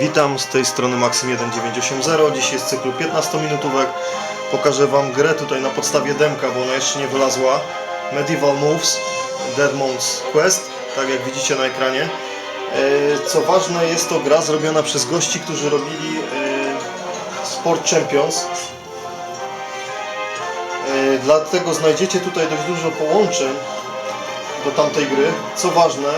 Witam, z tej strony Maxim1980. Dzisiaj jest cyklu 15-minutówek. Pokażę Wam grę tutaj na podstawie demka, bo ona jeszcze nie wylazła. Medieval Moves, Deadmond's Quest, tak jak widzicie na ekranie. E, Co ważne, jest to gra zrobiona przez gości, którzy robili e, Sport Champions. E, Dlatego znajdziecie tutaj dość dużo połączeń do tamtej gry. Co ważne,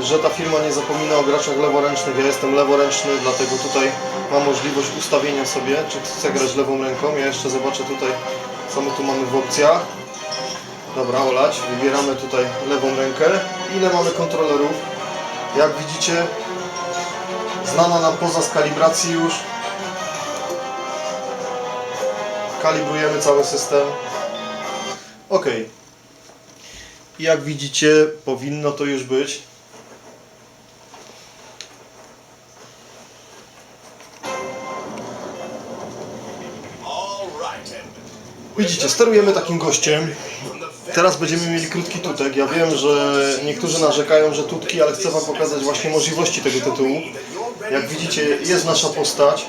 że ta firma nie zapomina o graczach leworęcznych. Ja jestem leworęczny, dlatego tutaj mam możliwość ustawienia sobie, czy chcę grać lewą ręką. Ja jeszcze zobaczę tutaj, co my tu mamy w opcjach. Dobra, olać. Wybieramy tutaj lewą rękę. Ile mamy kontrolerów? Jak widzicie, znana nam poza z kalibracji już. Kalibrujemy cały system. Ok. Jak widzicie, powinno to już być. Widzicie, sterujemy takim gościem. Teraz będziemy mieli krótki tutek. Ja wiem, że niektórzy narzekają, że tutki, ale chcę Wam pokazać właśnie możliwości tego tytułu. Jak widzicie, jest nasza postać.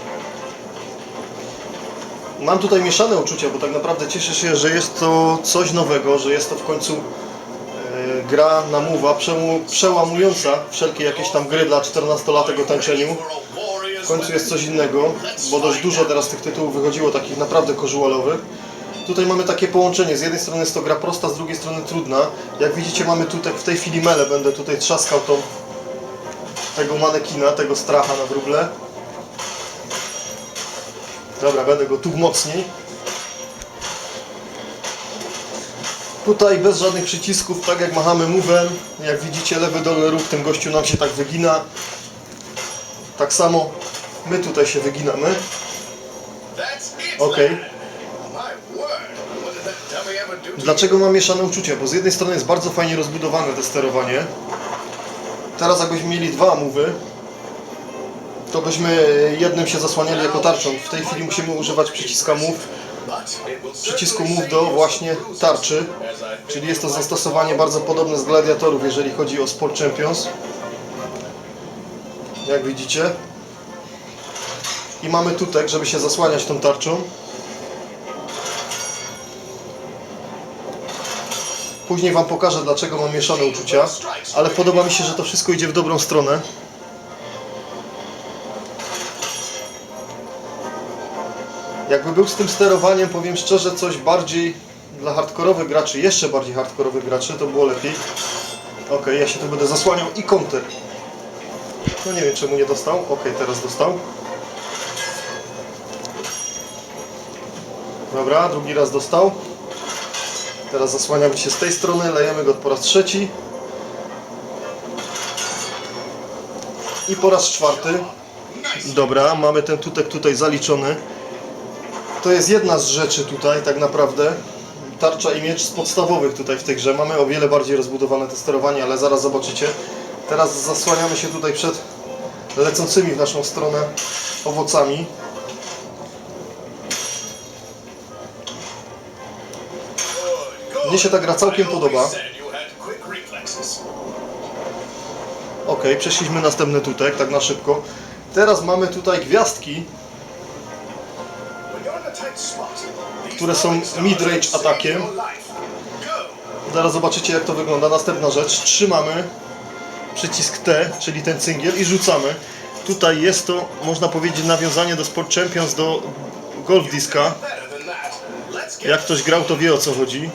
Mam tutaj mieszane uczucia, bo tak naprawdę cieszę się, że jest to coś nowego, że jest to w końcu e, gra na muwa, przemu- przełamująca wszelkie jakieś tam gry dla 14-latek o tańczeniu. W końcu jest coś innego, bo dość dużo teraz tych tytułów wychodziło, takich naprawdę casualowych. Tutaj mamy takie połączenie, z jednej strony jest to gra prosta, z drugiej strony trudna. Jak widzicie mamy tutaj w tej chwili mele, będę tutaj trzaskał tą, tego manekina, tego stracha na wróble. Dobra, będę go tu mocniej. Tutaj bez żadnych przycisków, tak jak machamy move'em, jak widzicie lewy dolny róg, ten gościu nam się tak wygina. Tak samo my tutaj się wyginamy. Okej. Dlaczego mam mieszane uczucia? Bo z jednej strony jest bardzo fajnie rozbudowane to sterowanie. Teraz jakbyśmy mieli dwa mowy, to byśmy jednym się zasłaniali jako tarczą. W tej chwili musimy używać przyciska move, przycisku move do właśnie tarczy. Czyli jest to zastosowanie bardzo podobne z gladiatorów, jeżeli chodzi o Sport Champions. Jak widzicie. I mamy tutek, żeby się zasłaniać tą tarczą. Później Wam pokażę, dlaczego mam mieszane uczucia, ale podoba mi się, że to wszystko idzie w dobrą stronę. Jakby był z tym sterowaniem, powiem szczerze, coś bardziej dla hardkorowych graczy, jeszcze bardziej hardkorowych graczy, to było lepiej. Ok, ja się tu będę zasłaniał i counter. No nie wiem czemu nie dostał. Ok, teraz dostał. Dobra, drugi raz dostał. Teraz zasłaniamy się z tej strony, lejemy go po raz trzeci. I po raz czwarty. Dobra, mamy ten tutek tutaj zaliczony. To jest jedna z rzeczy tutaj tak naprawdę. Tarcza i miecz z podstawowych tutaj w tej grze. Mamy o wiele bardziej rozbudowane te sterowanie, ale zaraz zobaczycie. Teraz zasłaniamy się tutaj przed lecącymi w naszą stronę owocami. Mnie się ta gra całkiem podoba. Ok, przeszliśmy następny tutek, tak na szybko. Teraz mamy tutaj gwiazdki, które są mid-range atakiem. Zaraz zobaczycie jak to wygląda. Następna rzecz. Trzymamy przycisk T, czyli ten cyngiel i rzucamy. Tutaj jest to, można powiedzieć, nawiązanie do Sport Champions, do Golf Diska. Jak ktoś grał, to wie o co chodzi.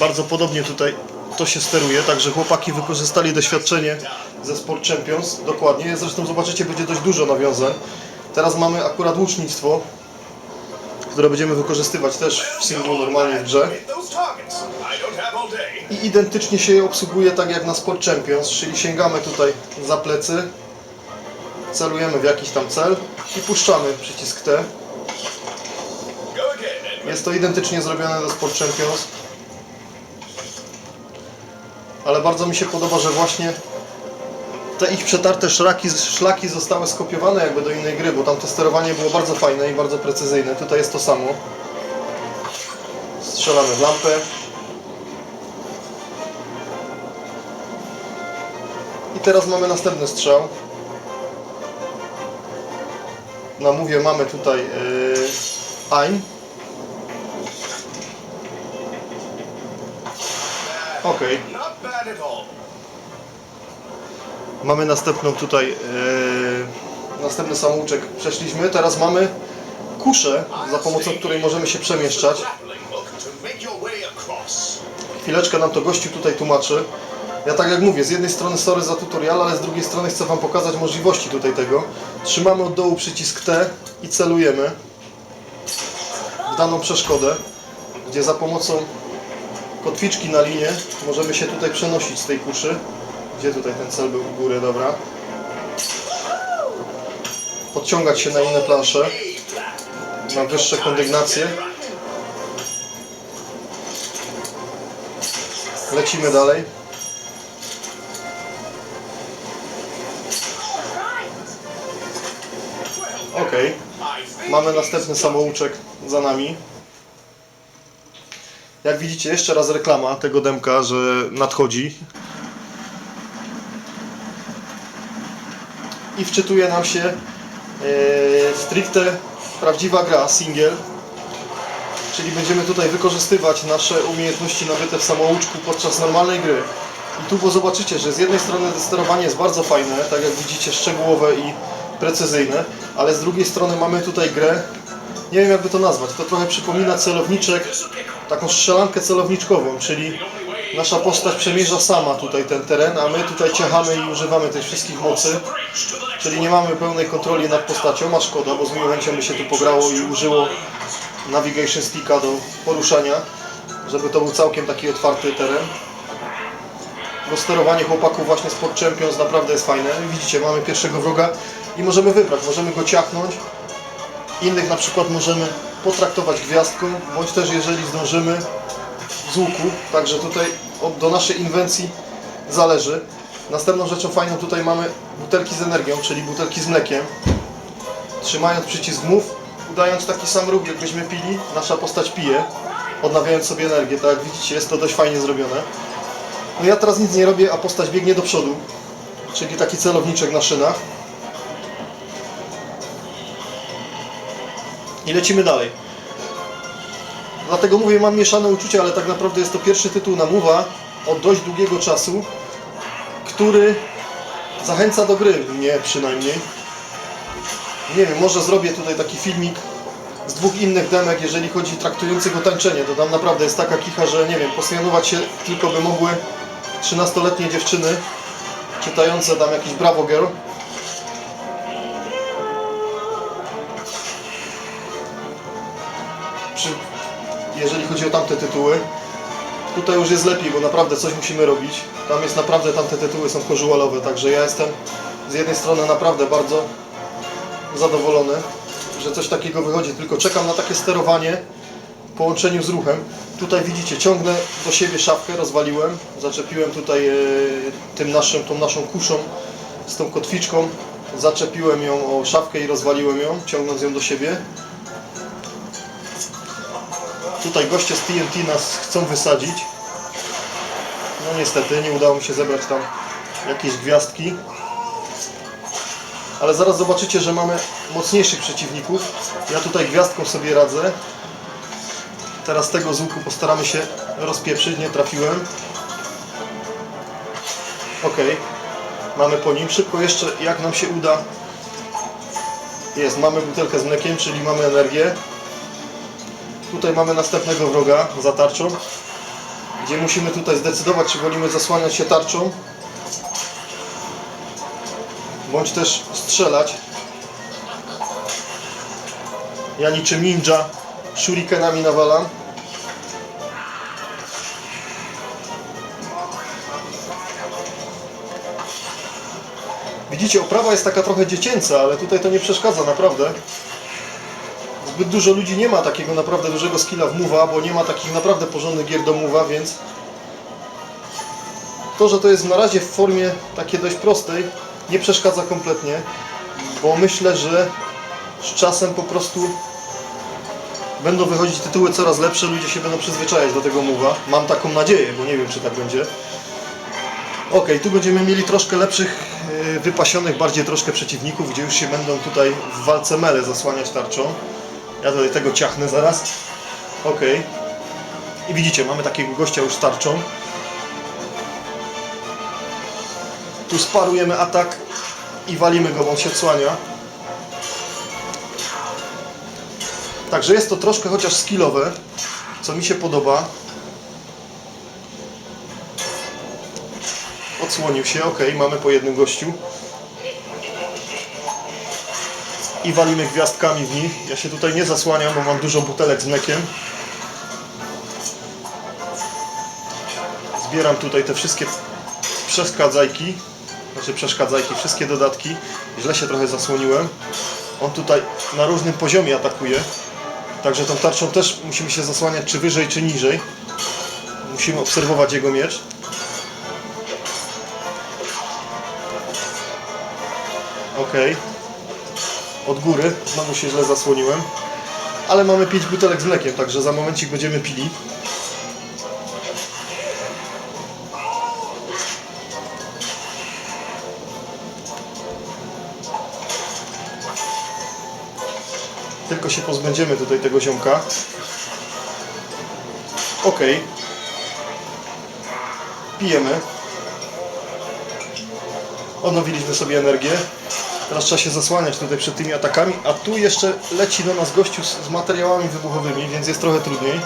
Bardzo podobnie tutaj to się steruje, także chłopaki wykorzystali doświadczenie ze Sport Champions, dokładnie. Zresztą zobaczycie, będzie dość dużo nawiązań. Teraz mamy akurat łucznictwo, które będziemy wykorzystywać też w singlu normalnie w grze. I identycznie się je obsługuje tak jak na Sport Champions, czyli sięgamy tutaj za plecy, celujemy w jakiś tam cel i puszczamy przycisk T. Jest to identycznie zrobione do Sport Champions. Ale bardzo mi się podoba, że właśnie te ich przetarte szlaki, szlaki zostały skopiowane jakby do innej gry, bo tam to sterowanie było bardzo fajne i bardzo precyzyjne. Tutaj jest to samo. Strzelamy w lampę. I teraz mamy następny strzał. na mówie mamy tutaj yy, Ein. Ok, Not bad at all. Mamy następną tutaj, yy, następny samouczek przeszliśmy. Teraz mamy kuszę, za pomocą której możemy się przemieszczać. Chwileczkę nam to gościu tutaj tłumaczy. Ja tak jak mówię, z jednej strony sorry za tutorial, ale z drugiej strony chcę Wam pokazać możliwości tutaj tego. Trzymamy od dołu przycisk T i celujemy w daną przeszkodę, gdzie za pomocą kotwiczki na linię możemy się tutaj przenosić z tej kuszy. Gdzie tutaj ten cel był u góry, dobra. Podciągać się na inne plansze, na wyższe kondygnacje. Lecimy dalej. Ok, mamy następny samouczek za nami. Jak widzicie, jeszcze raz reklama tego demka, że nadchodzi. I wczytuje nam się e, stricte prawdziwa gra, single. Czyli będziemy tutaj wykorzystywać nasze umiejętności nabyte w samouczku podczas normalnej gry. I tu bo zobaczycie, że z jednej strony sterowanie jest bardzo fajne, tak jak widzicie, szczegółowe i precyzyjne, ale z drugiej strony mamy tutaj grę, nie wiem jakby to nazwać, to trochę przypomina celowniczek, taką strzelankę celowniczkową, czyli nasza postać przemierza sama tutaj ten teren, a my tutaj ciachamy i używamy tych wszystkich mocy, czyli nie mamy pełnej kontroli nad postacią, a szkoda, bo z miłą chęcią by się tu pograło i użyło navigation sticka do poruszania, żeby to był całkiem taki otwarty teren. Bo sterowanie chłopaków właśnie Sport Champions naprawdę jest fajne. Widzicie, mamy pierwszego wroga i możemy wybrać, możemy go ciachnąć. Innych na przykład możemy potraktować gwiazdką, bądź też jeżeli zdążymy z łuku. Także tutaj do naszej inwencji zależy. Następną rzeczą fajną tutaj mamy butelki z energią, czyli butelki z mlekiem. Trzymając przycisk move, udając taki sam ruch, jakbyśmy pili, nasza postać pije, odnawiając sobie energię. Tak jak widzicie, jest to dość fajnie zrobione. No ja teraz nic nie robię, a postać biegnie do przodu, czyli taki celowniczek na szynach. I lecimy dalej. Dlatego mówię, mam mieszane uczucia, ale tak naprawdę jest to pierwszy tytuł na Mowa od dość długiego czasu, który zachęca do gry, mnie przynajmniej. Nie wiem, może zrobię tutaj taki filmik z dwóch innych demek, jeżeli chodzi traktujących o tańczenie. To tam naprawdę jest taka kicha, że nie wiem, posjanować się tylko by mogły 13-letnie dziewczyny czytające tam jakiś Bravo Girl. Przy, jeżeli chodzi o tamte tytuły. Tutaj już jest lepiej, bo naprawdę coś musimy robić. Tam jest naprawdę, tamte tytuły są casualowe, także ja jestem z jednej strony naprawdę bardzo zadowolony, że coś takiego wychodzi, tylko czekam na takie sterowanie w połączeniu z ruchem. Tutaj widzicie, ciągnę do siebie szafkę, rozwaliłem, zaczepiłem tutaj e, tym naszym, tą naszą kuszą z tą kotwiczką, zaczepiłem ją o szafkę i rozwaliłem ją, ciągnąc ją do siebie. Tutaj goście z TNT nas chcą wysadzić. No niestety, nie udało mi się zebrać tam jakieś gwiazdki. Ale zaraz zobaczycie, że mamy mocniejszych przeciwników. Ja tutaj gwiazdką sobie radzę. Teraz tego z łuku postaramy się rozpieprzyć, nie trafiłem. Ok, mamy po nim. Szybko jeszcze, jak nam się uda. Jest, mamy butelkę z mlekiem, czyli mamy energię. Tutaj mamy następnego wroga za tarczą, gdzie musimy tutaj zdecydować, czy wolimy zasłaniać się tarczą, bądź też strzelać. Ja niczym ninja shurikenami nawalam. Widzicie, oprawa jest taka trochę dziecięca, ale tutaj to nie przeszkadza naprawdę. Zbyt dużo ludzi nie ma takiego naprawdę dużego skilla w Move'a, bo nie ma takich naprawdę porządnych gier do Move'a, więc to, że to jest na razie w formie takiej dość prostej, nie przeszkadza kompletnie, bo myślę, że z czasem po prostu będą wychodzić tytuły coraz lepsze, ludzie się będą przyzwyczajać do tego Move'a. Mam taką nadzieję, bo nie wiem, czy tak będzie. Ok, tu będziemy mieli troszkę lepszych, yy, wypasionych bardziej troszkę przeciwników, gdzie już się będą tutaj w walce mele zasłaniać tarczą. Ja tutaj tego ciachnę zaraz. Ok. I widzicie, mamy takiego gościa już z tarczą. Tu sparujemy atak i walimy go, bo on się odsłania. Także jest to troszkę chociaż skillowe, co mi się podoba. Odsłonił się, ok, mamy po jednym gościu. I walimy gwiazdkami w nich. Ja się tutaj nie zasłaniam, bo mam dużo butelek z mlekiem. Zbieram tutaj te wszystkie przeszkadzajki. Znaczy przeszkadzajki, wszystkie dodatki. Źle się trochę zasłoniłem. On tutaj na różnym poziomie atakuje. Także tą tarczą też musimy się zasłaniać czy wyżej, czy niżej. Musimy obserwować jego miecz. Ok. Od góry. Znowu się źle zasłoniłem. Ale mamy 5 butelek z mlekiem, także za momencik będziemy pili. Tylko się pozbędziemy tutaj tego ziomka. Ok. Pijemy. Odnowiliśmy sobie energię. Teraz trzeba się zasłaniać tutaj przed tymi atakami, a tu jeszcze leci do nas gościu z, z materiałami wybuchowymi, więc jest trochę trudniej.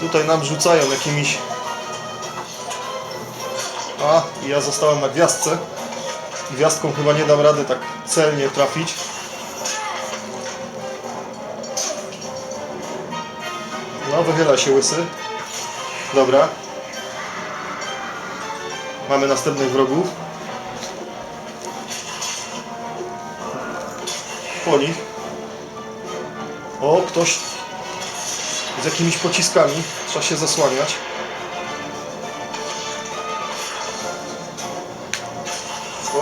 Tutaj nam rzucają jakimiś... A, ja zostałem na gwiazdce. Gwiazdką chyba nie dam rady tak celnie trafić. No, wychyla się łysy. Dobra. Mamy następnych wrogów. Po nich. O, ktoś z jakimiś pociskami. Trzeba się zasłaniać.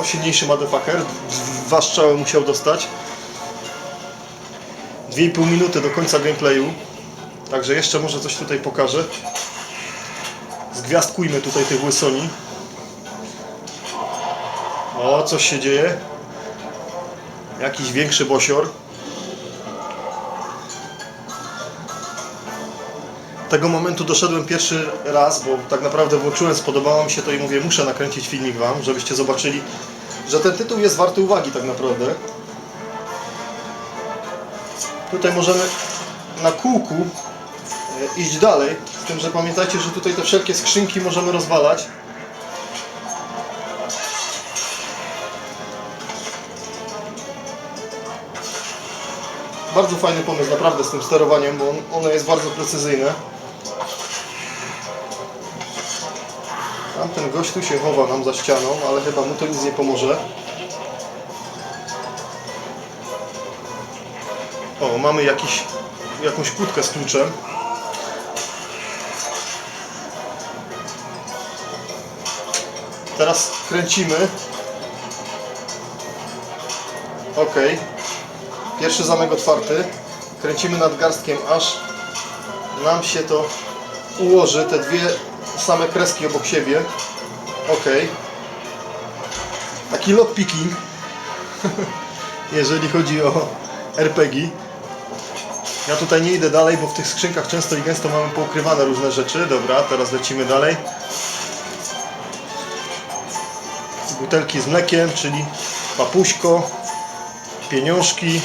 O, silniejszy motherfucker. Dwa strzały musiał dostać. 2,5 minuty do końca gameplayu. Także jeszcze może coś tutaj pokażę. Zgwiazdkujmy tutaj tych łysoni. O, coś się dzieje. Jakiś większy bosior. Tego momentu doszedłem pierwszy raz, bo tak naprawdę włączyłem, spodobało mi się to i mówię, muszę nakręcić filmik Wam, żebyście zobaczyli, że ten tytuł jest warty uwagi tak naprawdę. Tutaj możemy na kółku e, iść dalej, z tym, że pamiętajcie, że tutaj te wszelkie skrzynki możemy rozwalać. Bardzo fajny pomysł, naprawdę z tym sterowaniem, bo on, ono jest bardzo precyzyjne. Tamten gość tu się chowa nam za ścianą, ale chyba mu to nic nie pomoże. O, mamy jakiś, jakąś kłódkę z kluczem. Teraz kręcimy. Ok. Pierwszy zamek otwarty. Kręcimy nadgarstkiem, aż nam się to ułoży. Te dwie same kreski obok siebie. Ok. Taki lockpicking. Jeżeli chodzi o RPG. Ja tutaj nie idę dalej, bo w tych skrzynkach często i gęsto mamy poukrywane różne rzeczy. Dobra, teraz lecimy dalej. Butelki z mlekiem, czyli papuśko, pieniążki.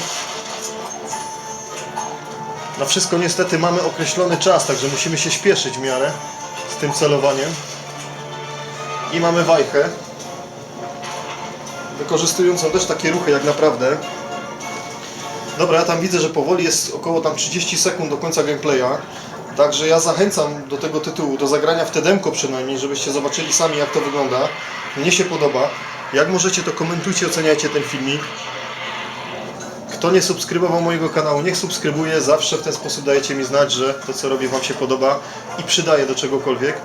Na wszystko niestety mamy określony czas, także musimy się śpieszyć w miarę z tym celowaniem. I mamy wajchę, wykorzystującą też takie ruchy jak naprawdę. Dobra, ja tam widzę, że powoli jest około tam 30 sekund do końca gameplaya. Także ja zachęcam do tego tytułu, do zagrania w Tedemko przynajmniej, żebyście zobaczyli sami jak to wygląda. Mnie się podoba. Jak możecie to komentujcie, oceniajcie ten filmik. Kto nie subskrybował mojego kanału, niech subskrybuje. Zawsze w ten sposób dajecie mi znać, że to co robię Wam się podoba i przydaje do czegokolwiek.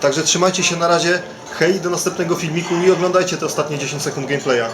Także trzymajcie się na razie. Hej, do następnego filmiku i oglądajcie te ostatnie 10 sekund gameplaya.